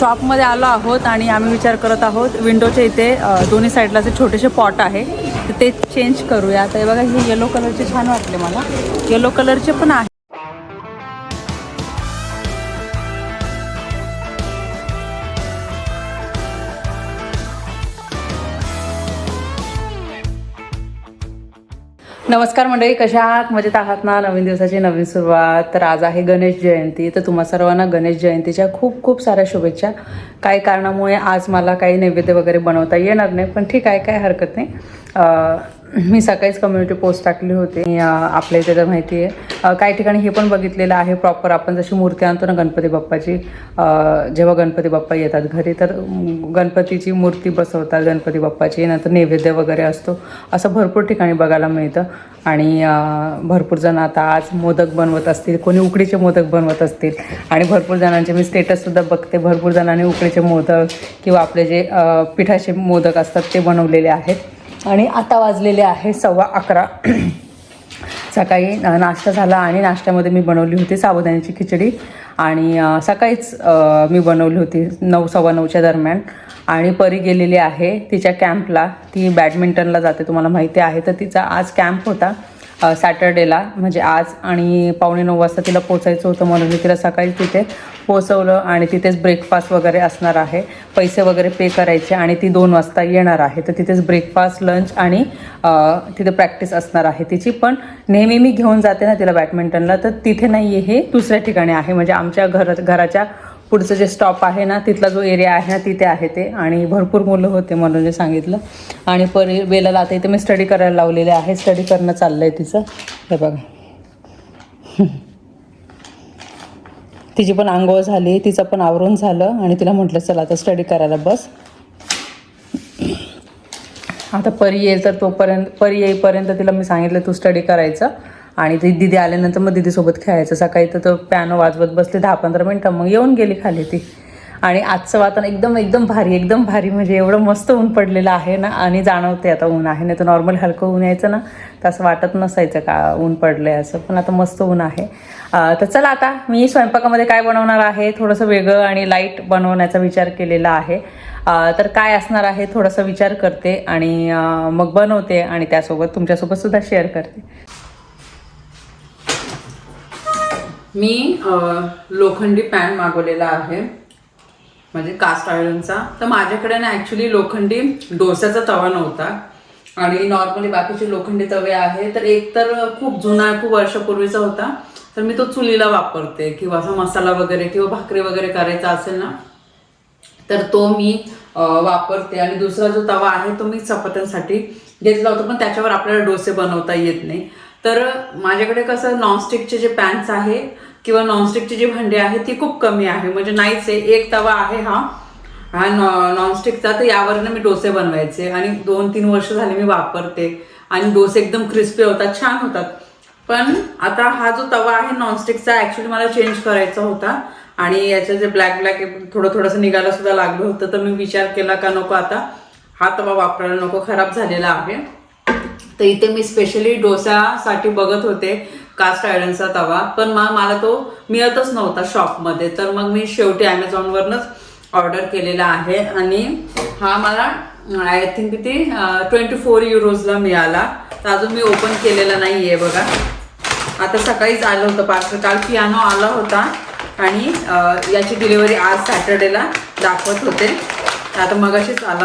शॉपमध्ये आलो आहोत आणि आम्ही विचार करत आहोत. विंडोच्या इथे दोन्ही साईडला असे छोटेसे पॉट आहे. तर ते चेंज करूया. आता हे बघा हे येलो कलरचे छान वाटले मला. येलो कलरचे पण आहे. नमस्कार मंडळी कशा आहात? मजेत आहात ना? नवीन दिवसाची नवीन सुरुवात. तर आज आहे गणेश जयंती. तर तुम्हा सर्वांना गणेश जयंतीच्या खूप खूप साऱ्या शुभेच्छा. काही कारणामुळे आज मला काही नैवेद्य वगैरे बनवता येणार नाही पण ठीक आहे काय हरकत नाही. मी सकाळीच कम्युनिटी पोस्ट टाकली होती. आपल्या इथे तर माहिती आहे. काही ठिकाणी हे पण बघितलेलं आहे प्रॉपर आपण जशी मूर्ती आणतो ना गणपती बाप्पाची जेव्हा गणपती बाप्पा येतात घरी तर गणपतीची मूर्ती बसवतात गणपती बाप्पाची. नंतर नैवेद्य वगैरे असतो. असं भरपूर ठिकाणी बघायला मिळतं. आणि भरपूर जण आता आज मोदक बनवत असतील. कोणी उकडीचे मोदक बनवत असतील. आणि भरपूर जणांचे मी स्टेटससुद्धा बघते. भरपूर जणांनी उकडीचे मोदक किंवा आपले जे पिठाचे मोदक असतात ते बनवलेले आहेत. आणि आता वाजलेले आहे सव्वा अकरा. सकाळी नाश्ता झाला आणि नाश्त्यामध्ये मी बनवली होती साबुदाण्याची खिचडी आणि सकाळीच मी बनवली होती नऊ सव्वा नऊच्या दरम्यान. आणि परी गेलेली आहे तिच्या कॅम्पला. ती बॅडमिंटनला जाते तुम्हाला माहिती आहे. तर तिचा आज कॅम्प होता. सॅटर्डेला म्हणजे आज आणि पावणे नऊ वाजता तिला पोचायचं होतं म्हणून मी तिला सकाळी तिथे पोचवलं आणि तिथेच ब्रेकफास्ट वगैरे असणार आहे. पैसे वगैरे पे करायचे आणि ती दोन वाजता येणार आहे. तर तिथेच ब्रेकफास्ट लंच आणि तिथे प्रॅक्टिस असणार आहे तिची. पण नेहमी मी घेऊन जाते ना तिला बॅडमिंटनला तर तिथे नाही आहे हे दुसऱ्या ठिकाणी आहे. म्हणजे आमच्या घर घराच्या पुढचं जे स्टॉप आहे ना तिथला जो एरिया आहे ना तिथे आहे ते. आणि भरपूर मुलं होते म्हणून जे सांगितलं. आणि परी बेलाला आता इथे मी स्टडी करायला लावलेले आहे. स्टडी करणं चाललं आहे तिचं. हे बघा. तिची पण आंघोळ झाली तिचं पण आवरून झालं. आणि तिला म्हटलं चला आता स्टडी करायला बस. आता परी येईल तर तोपर्यंत परी येईपर्यंत तिला मी सांगितलं तू स्टडी करायचं. आणि ती दिदी आल्यानंतर मग दिदीसोबत खेळायचं. सकाळी तर तो वाजवत बसले दहा पंधरा मिनटं मग येऊन गेली खाली ती. आणि आजचं वातावरण एकदम एकदम भारी एकदम भारी म्हणजे एवढं मस्त ऊन पडलेलं आहे ना आणि जाणवते आता ऊन आहे. नाही तर नॉर्मल हलकं ऊन यायचं ना तर असं वाटत नसायचं का ऊन पडलं आहे असं. पण आता मस्त ऊन आहे. तर चला आता मी स्वयंपाकामध्ये काय बनवणार आहे थोडंसं वेगळं आणि लाइट बनवण्याचा विचार केलेला आहे. तर काय असणार आहे थोडासा विचार करते आणि मग बनवते आणि त्यासोबत तुमच्यासोबत सुद्धा शेअर करते. मी लोखंडी पॅन मागवलेला आहे. म्हणजे कास्ट आयरनचा. तर माझ्याकडे ना ॲक्च्युली लोखंडी डोस्याचा तवा नव्हता. आणि नॉर्मली बाकीचे लोखंडी तवे आहे. तर एक तर खूप जुना खूप वर्षापूर्वीचा होता. तर मी तो चुलीला वापरते. किंवा असा मसाला वगैरे किंवा भाकरी वगैरे करायचा असेल ना तर तो मी वापरते. आणि दुसरा जो तवा आहे तो मी चपात्यांसाठी घेतला होता. पण त्याच्यावर आपल्याला डोसे बनवता येत नाही. तर माझ्याकडे कसं नॉनस्टिकचे जे पॅन्स आहे किंवा नॉनस्टिकची जी भांडी आहे ती खूप कमी आहे. म्हणजे नाहीच आहे. एक तवा आहे हा. हा नॉ नॉनस्टिकचा तर यावरनं मी डोसे बनवायचे आणि दोन तीन वर्ष झाले मी वापरते. आणि डोसे एकदम क्रिस्पी होतात छान होतात. पण आता हा जो तवा आहे नॉनस्टिकचा ऍक्च्युली मला चेंज करायचा होता. आणि याचं जे ब्लॅक ब्लॅक थोडं थोडंसं निघायला सुद्धा लागलं होतं. तर मी विचार केला का नको आता. हा तवा वापरायला नको. खराब झालेला आहे. तर इथे मी स्पेशली डोसासाठी बघत होते कास्ट आयरनचा तवा. पण मग मला तो मिळतच नव्हता शॉपमध्ये तर मग मी शेवटी ॲमेझॉनवरनच ऑर्डर केलेला आहे. आणि हा मला आय थिंक किती ट्वेंटी फोर युरोजला मिळाला. तर अजून मी ओपन केलेला नाही आहे बघा. आता सकाळीच आलं होतं पार्सल काल पियानो आला होता. आणि याची डिलिव्हरी आज सॅटर्डेला दाखवत होते. आता मगाशीच आला.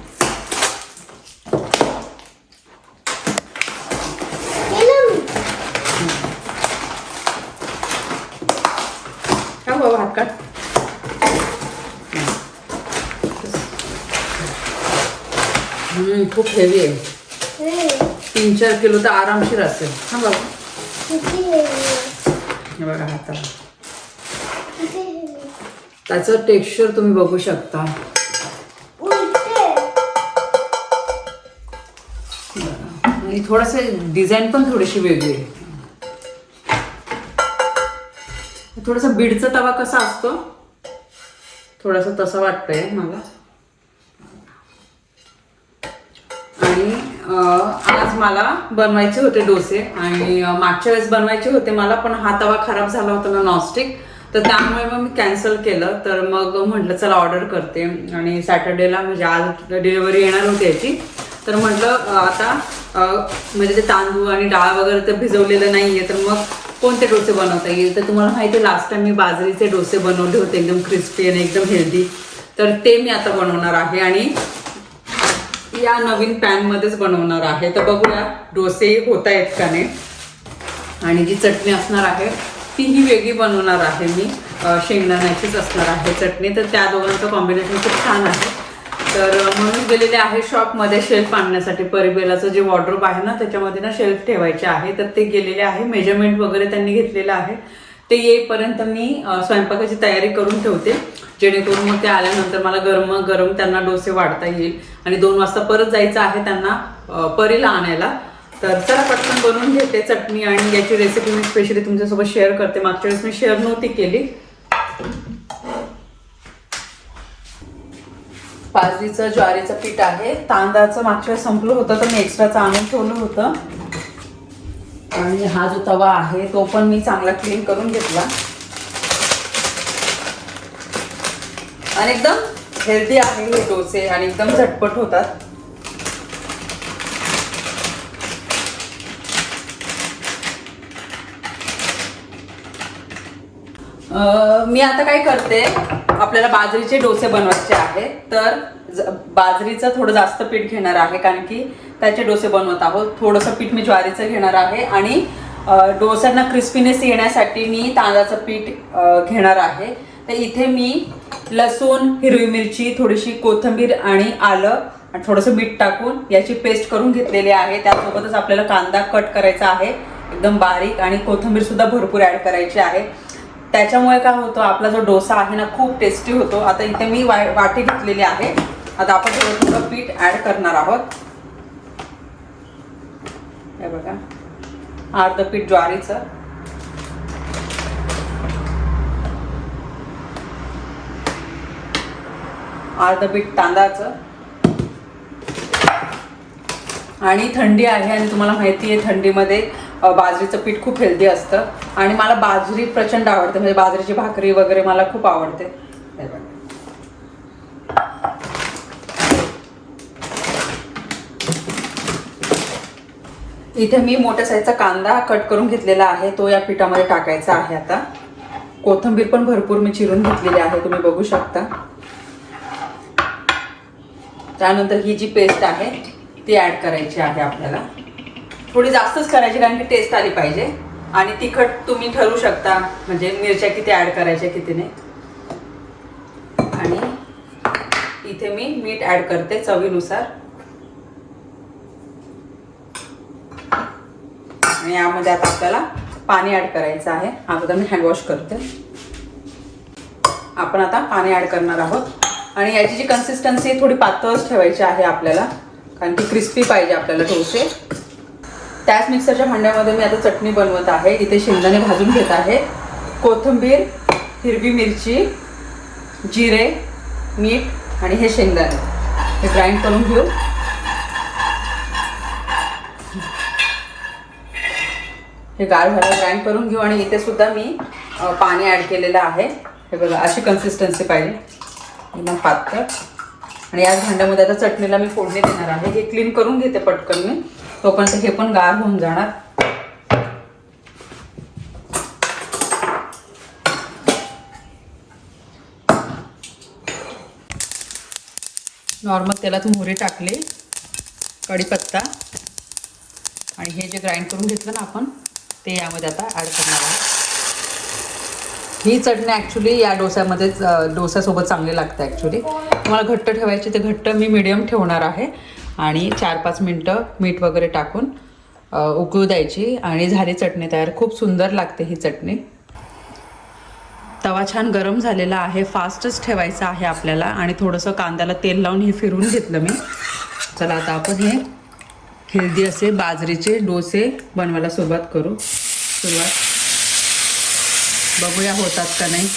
खूप हेवी आहे. तीन चार किलो तर आरामशीर असेल. हा बघा हाताला त्याचं टेक्स्चर तुम्ही बघू शकता. आणि थोडस डिझाईन पण थोडीशी वेगळी आहे. थोडासा बीडचा तवा कसा असतो? थोडासा तसा वाटतंय मला आणि अं, आज मला बनवायचे होते डोसे आणि मागच्या वेळेस बनवायचे होते मला पण हा तवा खराब झाला होता ना नॉनस्टिक. तर त्यामुळे मग मी कॅन्सल केलं. तर मग म्हटलं चला ऑर्डर करते. आणि सॅटर्डेला म्हणजे आज डिलिव्हरी येणार होती याची. तर म्हटलं आता म्हणजे ते तांदूळ आणि डाळ वगैरे तर भिजवलेलं नाही आहे तर मग कोणते डोसे बनवता येईल? तर तुम्हाला माहिती आहे लास्ट टाइम मी बाजरीचे डोसे बनवले होते एकदम क्रिस्पी आणि एकदम हेल्दी तर ते मी आता बनवणार आहे आणि या नवीन पॅन मध्येच बनवणार आहे. तर बघूया डोसे होत आहेत का नाही? आणि जी चटणी असणार आहे तीही वेगळी बनवणार आहे मी. शेंगदाण्याचीच असणार आहे चटणी. तर त्या दोघांचं कॉम्बिनेशन खूप छान आहे. तर म्हणून गेलेले आहे शॉपमध्ये शेल्फ आणण्यासाठी. परिबेलाचं जे वॉर्ड्रोप आहे ना त्याच्यामध्ये ना शेल्फ ठेवायचे आहे. तर ते गेलेले आहे. मेजरमेंट वगैरे त्यांनी घेतलेलं आहे. ते येईपर्यंत मी स्वयंपाकाची तयारी करून ठेवते. जेणेकरून मग ते आल्यानंतर मला गरम गरम त्यांना डोसे वाढता येईल. आणि दोन वाजता परत जायचं आहे त्यांना परीला आणायला. तर चला पटकन बनवून घेते चटणी आणि याची रेसिपी मी स्पेशली तुमच्यासोबत शेअर करते. मागच्या वेळेस मी शेअर नव्हती केली. बाजरीचं ज्वारीचं पीठ आहे. तांदळाचं मागच्या वेळेस संपलं होतं तर मी एक्स्ट्राचं आणून ठेवलं होतं. आणि हा जो तवा आहे तो पण मी चांगला क्लीन करून घेतला. आणि एकदम हेल्दी आहे हे डोसे आणि एकदम झटपट होतात. मी आता काय करते आपल्याला बाजरीचे डोसे बनवायचे आहे तर बाजरीचं थोडं जास्त पीठ घेणार आहे कारण की त्याचे डोसे बनवत आहोत. थोडंसं पीठ मी ज्वारीचं घेणार आहे आणि डोस्यांना क्रिस्पीनेस येण्यासाठी मी तांदळाचं पीठ घेणार आहे. तर इथे मी लसूण हिरवी मिरची थोडीशी कोथिंबीर आणि आलं आणि थोडंसं मीठ टाकून याची पेस्ट करून घेतलेली आहे. त्यासोबतच आपल्याला कांदा कट करायचा आहे. एकदम बारीक आणि कोथिंबीर सुद्धा भरपूर ॲड करायची आहे. त्याच्यामुळे काय होतं आपला जो डोसा आहे ना खूप टेस्टी होतो. आता इथे मी वा वाटी घेतलेली आहे. आता आपण थोडं थोडं पीठ ॲड करणार आहोत. हे बघा. अर्ध पीठ ज्वारीचं. अर्ध पीठ तांदळाचं. आणि थंडी आहे आणि तुम्हाला माहिती आहे थंडीमध्ये बाजरीचं पीठ खूप हेल्दी असतं. आणि मला बाजरी प्रचंड आवडते. म्हणजे बाजरीची भाकरी वगैरे मला खूप आवडते हे बघा. इथे मी मोठ्या साईजचा कांदा कट करून घेतलेला आहे. तो या पिठामध्ये टाकायचा आहे आता. कोथिंबीर पण भरपूर मी चिरून घेतलेली आहे. तुम्ही बघू शकता. त्यानंतर ही जी पेस्ट आहे ती ॲड करायची आहे आपल्याला. थोडी जास्तच करायची कारण की टेस्ट आली पाहिजे. आणि तिखट तुम्ही ठरवू शकता. म्हणजे मिरच्या किती ॲड करायच्या किती नाही. आणि इथे मी मीठ ॲड करते चवीनुसार. आणि यामध्ये आता आपल्याला पाणी ऍड करायचं आहे. अगोदर मी हँडवॉश करते. आपण आता पाणी ऍड करणार आहोत. आणि याची जी कन्सिस्टन्सी थोडी पातळच ठेवायची आहे आपल्याला. कारण की क्रिस्पी पाहिजे आपल्याला डोसे. त्याच मिक्सरच्या भांड्यामध्ये मी आता चटणी बनवत आहे. इथे शेंगदाणे भाजून घेत आहे. कोथिंबीर हिरवी मिरची जिरे मीठ आणि हे शेंगदाणे. हे ग्राइंड करून घेऊ. हे गार झालं ग्राइंड करून घेऊ आणि इथे सुद्धा मी पाणी ॲड केलेलं आहे. हे बघा अशी कन्सिस्टन्सी पाहिजे. एकदम पातळ. आणि याच भांड्यामध्ये आता चटणीला मी फोडणी देणार आहे. हे क्लीन करून घेते पटकन मी. तोपर्यंत हे पण गार होऊन जाणार. नॉर्मल तेलात मोहरी टाकले. कढीपत्ता. आणि हे जे ग्राइंड करून घेतलं ना आपण ते यामध्ये आता ॲड करणार आहे. ही चटणी ॲक्च्युली या डोस्यामध्येच डोस्यासोबत चांगली लागते ॲक्च्युली तुम्हाला घट्ट ठेवायची ते घट्ट मी मिडियम ठेवणार आहे. आणि चार पाच मिनटं मीठ वगैरे टाकून उकळू द्यायची. आणि झाली चटणी तयार. खूप सुंदर लागते ही चटणी. तवा छान गरम झालेला आहे. फास्टच ठेवायचा आहे आपल्याला. आणि थोडंसं कांद्याला तेल लावून हे फिरून घेतलं मी. चला आता आपण हे हेल्दी असे बाजरीचे डोसे बनवायला सुरुवात करू. सुरुवात. बघूया होतात का नाही.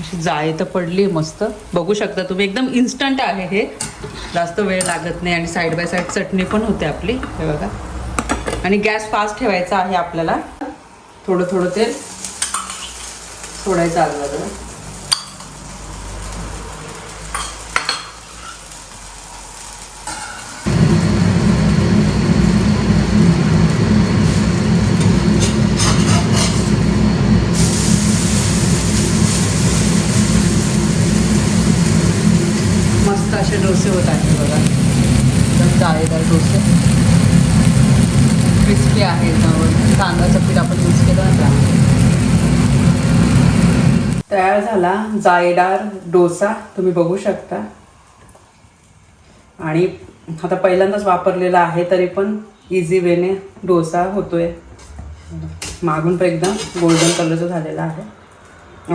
अशी जाळी तर पडली मस्त. बघू शकता तुम्ही एकदम इन्स्टंट आहे हे. जास्त वेळ लागत नाही आणि साईड बाय साईड चटणी पण होते आपली. हे बघा. आणि गॅस फास्ट ठेवायचा आहे आपल्याला. थोडं थोडं तेल सोडायचं आलं मस्त असे डोसे होत आहेत बघा. जाळेदार डोसे. जे आहे त्यावर पीठ आपण यूज केलं ना तयार झाला जायडार डोसा तुम्ही बघू शकता. आणि आता पहिल्यांदाच वापरलेला आहे तरी पण इझी वेने डोसा होतोय. मागून पण एकदम गोल्डन कलरचा झालेला आहे.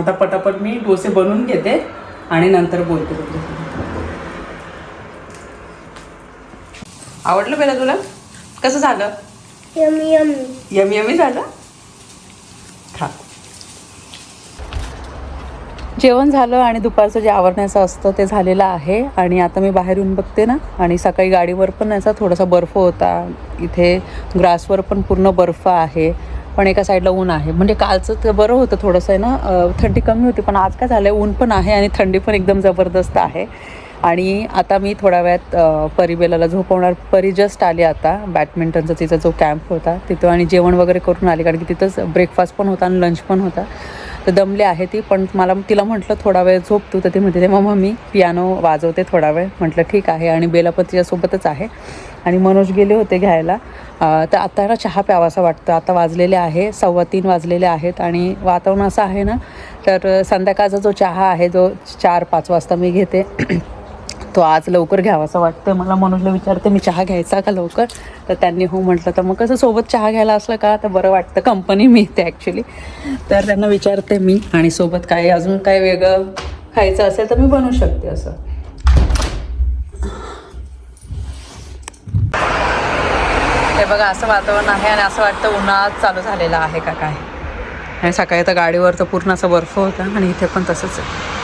आता पटापट मी डोसे बनवून घेते आणि नंतर बोलते आवडलं पहिला तुला? कसं झालं? Yummy yummy. यमी यमी झालं? खा जेवण झालं आणि दुपारचं जे आवरण्याचं असतं ते झालेलं आहे. आणि आता मी बाहेर येऊन बघते ना. आणि सकाळी गाडीवर पण याचा थोडासा बर्फ होता. इथे ग्रासवर पण पूर्ण बर्फ आहे. पण एका साईडला ऊन आहे. म्हणजे कालचं तर बरं होतं थोडंसं आहे ना. थंडी कमी होती पण आज काय झालं ऊन पण आहे आणि थंडी पण एकदम जबरदस्त आहे. आणि आता मी थोड्या वेळात परिबेलाला झोपवणार. परी जस्ट आली आता बॅडमिंटनचा तिचा जो कॅम्प होता तिथं आणि जेवण वगैरे करून आली कारण की तिथंच ब्रेकफास्ट पण होता आणि लंच पण होता. तर दमले आहे ती पण मला तिला म्हटलं थोडा वेळ झोप तू. तर ती म्हणते मग मी पियानो वाजवते थोडा वेळ. म्हटलं ठीक आहे. आणि बेला पण तिच्यासोबतच आहे. आणि मनोज गेले होते घ्यायला. तर आता ना चहा प्यावासा वाटतं. आता वाजलेले आहे सव्वा तीन वाजलेले आहेत आणि वातावरण असं आहे ना तर संध्याकाळचा जो चहा आहे जो चार पाच वाजता मी घेते. तो आज लवकर घ्यावा असं वाटतं मला मनोजला विचारते मी चहा घ्यायचा का लवकर? तर त्यांनी हो म्हटलं तर मग कसं सोबत चहा घ्यायला असलं का? तर बरं वाटतं कंपनी मिळते ॲक्च्युली तर त्यांना विचारते मी आणि सोबत काय अजून काय वेगळं खायचं असेल तर मी बनवू शकते असं. हे बघा असं वातावरण आहे आणि असं वाटतं उन्हाळा चालू झालेला आहे का काय. आणि सकाळी तर गाडीवर तर पूर्ण असं बर्फ होता आणि इथे पण तसंच आहे.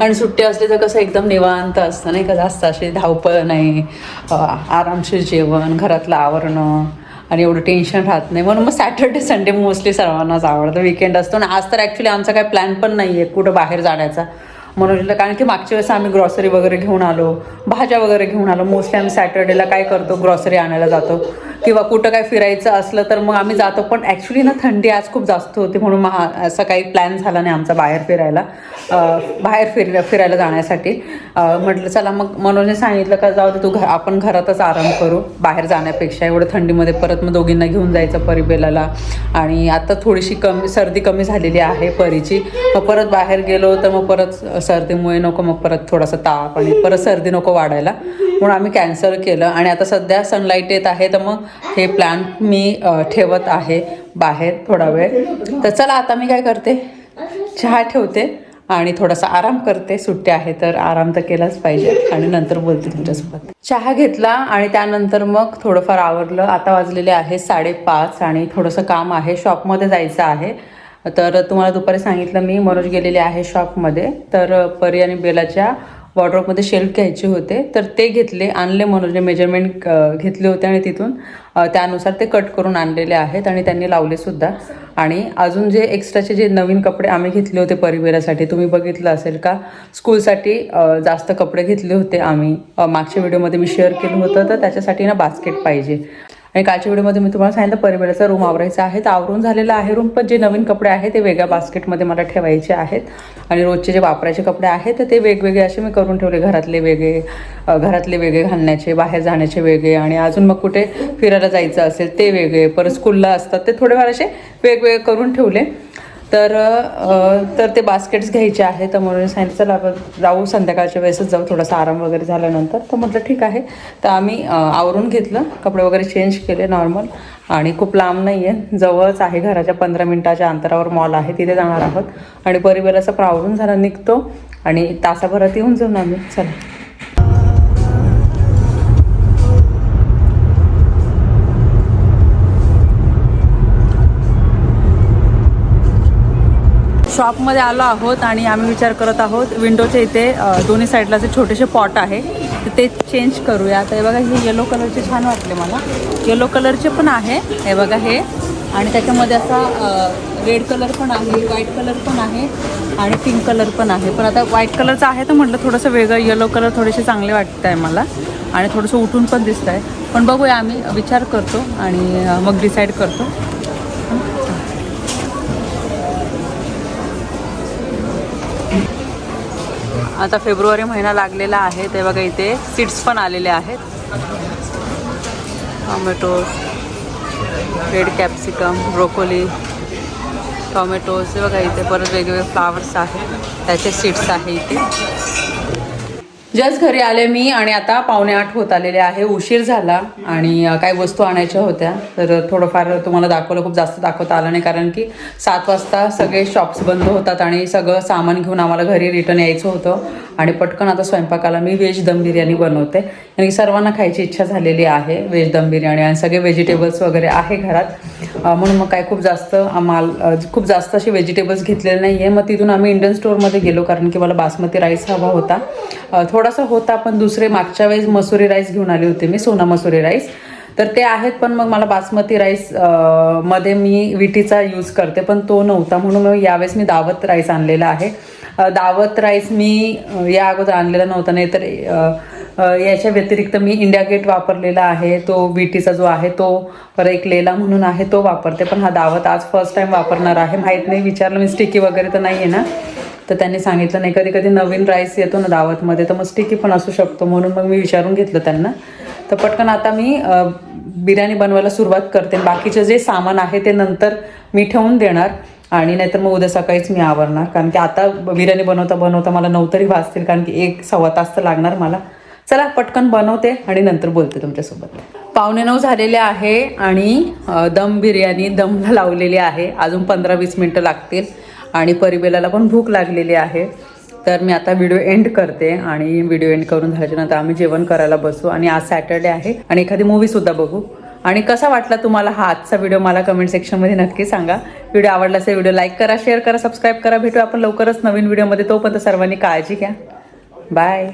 आणि सुट्टी असली तर कसं एकदम निवांत असतं नाही का? जास्त अशी धावपळ नाही आरामशीर जेवण घरातलं आवरणं आणि एवढं टेन्शन राहत नाही. म्हणून मग सॅटर्डे संडे मोस्टली सर्वांनाच आवडतं. विकेंड असतो आणि आज तर ॲक्च्युली आमचा काही प्लॅन पण नाही आहे कुठं बाहेर जाण्याचा. म्हणून कारण की मागच्या वेळेस आम्ही ग्रॉसरी वगैरे घेऊन आलो भाज्या वगैरे घेऊन आलो. मोस्टली आम्ही सॅटर्डेला काय करतो ग्रॉसरी आणायला जातो. किंवा कुठं काय फिरायचं असलं तर मग आम्ही जातो. पण ॲक्च्युली ना थंडी आज खूप जास्त होती म्हणून महा असा काही प्लॅन झाला नाही आमचा बाहेर फिरायला. बाहेर फिर फिरायला जाण्यासाठी. म्हटलं चला मग मनोजने सांगितलं का जाऊ दे तू घर आपण घरातच आराम करू. बाहेर जाण्यापेक्षा एवढं थंडीमध्ये परत मग दोघींना घेऊन जायचं परिबेलाला. आणि आता थोडीशी कमी सर्दी कमी झालेली आहे परीची. मग परत बाहेर गेलो तर मग परत सर्दीमुळे नको मग परत थोडासा ताप आणि परत सर्दी नको वाढायला. म्हणून आम्ही कॅन्सल केलं आणि आता सध्या सनलाईट येत आहे तर मग हे प्लॅन मी ठेवत आहे बाहेर थोडा वेळ. तर चला आता मी काय करते? चहा ठेवते आणि थोडासा आराम करते. सुट्टी आहे तर आराम तर केलाच पाहिजे. आणि नंतर बोलते तुमच्यासोबत. चहा घेतला आणि त्यानंतर मग थोडंफार आवरलं. आता वाजलेले आहे साडेपाच आणि थोडंसं काम आहे. शॉपमध्ये जायचं आहे. तर तुम्हाला दुपारी सांगितलं मी मनोज गेलेले आहे शॉपमध्ये. तर परी आणि बेलाच्या वॉर्ड्रॉपमध्ये शेल्फ घ्यायचे होते. तर ते घेतले आणले मनोजने मेजरमेंट घेतले होते आणि तिथून त्यानुसार ते कट करून आणलेले आहेत आणि त्यांनी लावले सुद्धा. आणि अजून जे एक्स्ट्राचे जे नवीन कपडे आम्ही घेतले होते परिवेरासाठी तुम्ही बघितलं असेल का? स्कूलसाठी जास्त कपडे घेतले होते आम्ही. मागच्या व्हिडिओमध्ये मी शेअर केलं होतं तर त्याच्यासाठी ना बास्केट पाहिजे. आणि कालच्या व्हिडिओमध्ये मी तुम्हाला सांगितलं परिवाराचा रूम आवरायचा आहे. तर आवरून झालेला आहे रूम पण जे नवीन कपडे आहेत ते वेगळ्या बास्केटमध्ये मला ठेवायचे आहेत. आणि रोजचे जे वापरायचे कपडे आहेत तर ते वेगवेगळे असे मी करून ठेवले. घरातले वेगळे घरातले वेगळे घालण्याचे बाहेर जाण्याचे वेगळे आणि अजून मग कुठे फिरायला जायचं असेल ते वेगळे. परत स्कूलला असतात ते थोडेफार असे वेगवेगळे करून ठेवले. तर तर ते बास्केट्स घ्यायचे आहे तर म्हणून सांगितलं चला आपण जाऊ संध्याकाळच्या वेळेसच जाऊ. थोडासा आराम वगैरे झाल्यानंतर. तर म्हटलं ठीक आहे. तर आम्ही आवरून घेतलं. कपडे वगैरे चेंज केले नॉर्मल आणि खूप लांब नाही आहे जवळच आहे घराच्या पंधरा मिनटाच्या अंतरावर मॉल आहे. तिथे जाणार आहोत. आणि परिवाराचं पण आवरून झालं निघतो. आणि तासाभरात येऊन जाऊन आम्ही. चला. शॉपमध्ये आलो आहोत आणि आम्ही विचार करत आहोत. विंडोच्या इथे दोन्ही साईडला जे छोटेसे पॉट आहे तर ते चेंज करूया. तर हे बघा हे येलो कलरचे छान वाटले मला. येलो कलरचे पण आहे हे बघा हे. आणि त्याच्यामध्ये असा रेड कलर पण आहे व्हाईट कलर पण आहे आणि पिंक कलर पण आहे. पण आता व्हाईट कलरचं आहे तर म्हटलं थोडंसं वेगळं येलो कलर थोडेसे चांगले वाटत आहे मला. आणि थोडंसं उठून पण दिसत आहे पण बघूया आम्ही विचार करतो आणि मग डिसाईड करतो. आता फेब्रुवारी महिना लागलेला आहे ते बघा इथे सीड्स पण आलेले आहेत. Tomatoes red capsicum broccoli tomatoes बघा इथे परत वेगवेगळे फ्लावर्स आहेत. त्याचे सीड्स आहे इथे. जस्ट घरी आले मी आणि आता पावणे आठ होत आलेले आहे. उशीर झाला आणि काही वस्तू आणायच्या होत्या. तर थोडंफार तुम्हाला दाखवलं खूप जास्त दाखवता आलं नाही कारण की सात वाजता सगळे शॉप्स बंद होतात आणि सगळं सामान घेऊन आम्हाला घरी रिटर्न यायचं होतं. आणि पटकन आता स्वयंपाकाला मी व्हेज दम बिर्याणी बनवते. आणि सर्वांना खायची इच्छा झालेली आहे व्हेज दम बिर्याणी आणि सगळे व्हेजिटेबल्स वगैरे आहे घरात. म्हणून मग काय खूप जास्त माल खूप जास्त असे व्हेजिटेबल्स घेतलेले नाही आहे मग तिथून आम्ही इंडियन स्टोअरमध्ये गेलो कारण की मला बासमती राईस हवा होता. थोडं थोडासा होता पण दुसरे मागच्या वेळेस मसुरी राईस घेऊन आले होते मी सोना मसुरी राईस. तर ते आहेत पण मग मला बासमती राईसमध्ये मी विटीचा यूज करते पण तो नव्हता. म्हणून मग यावेळेस मी दावत राईस आणलेला आहे. दावत राईस मी या अगोदर आणलेला नव्हता नाही तर याच्या व्यतिरिक्त मी इंडिया गेट वापरलेला आहे तो विटीचा जो आहे तो पर एक लेला म्हणून आहे तो वापरते. पण हा दावत आज फर्स्ट टाईम वापरणार आहे. माहीत नाही विचारलं मी स्टिकी वगैरे तर नाही आहे ना. तर त्यांनी सांगितलं नाही कधी कधी नवीन राईस येतो ना दावतमध्ये तर मग स्टिकी पण असू शकतो. म्हणून मग मी विचारून घेतलं त्यांना. तर पटकन आता मी बिर्याणी बनवायला सुरुवात करते. बाकीचं जे सामान आहे ते नंतर मी ठेवून देणार. आणि नाहीतर मग उद्या सकाळीच मी आवरणार. कारण की आता बिर्याणी बनवता बनवता मला नऊ तरी वाजतील. कारण की एक सव्वा तास तर लागणार मला. चला पटकन बनवते आणि नंतर बोलते तुमच्यासोबत. पावणे नऊ झालेले आहे आणि दम बिर्याणी दमला लावलेली आहे. अजून पंधरा वीस मिनटं लागतील आणि परिबेलाला पण भूक लागलेली आहे. तर मी आता व्हिडिओ एंड करते आणि व्हिडिओ एंड करून झाल्याच्यानंतर आम्ही जेवण करायला बसू. आणि आज सॅटर्डे आहे आणि एखादी मूवीसुद्धा बघू. आणि कसा वाटला तुम्हाला हा आजचा व्हिडिओ मला कमेंट सेक्शनमध्ये नक्की सांगा. व्हिडिओ आवडला असेल व्हिडिओ लाईक करा शेअर करा सबस्क्राईब करा. भेटू आपण लवकरच नवीन व्हिडिओमध्ये. तोपर्यंत सर्वांनी काळजी घ्या. बाय.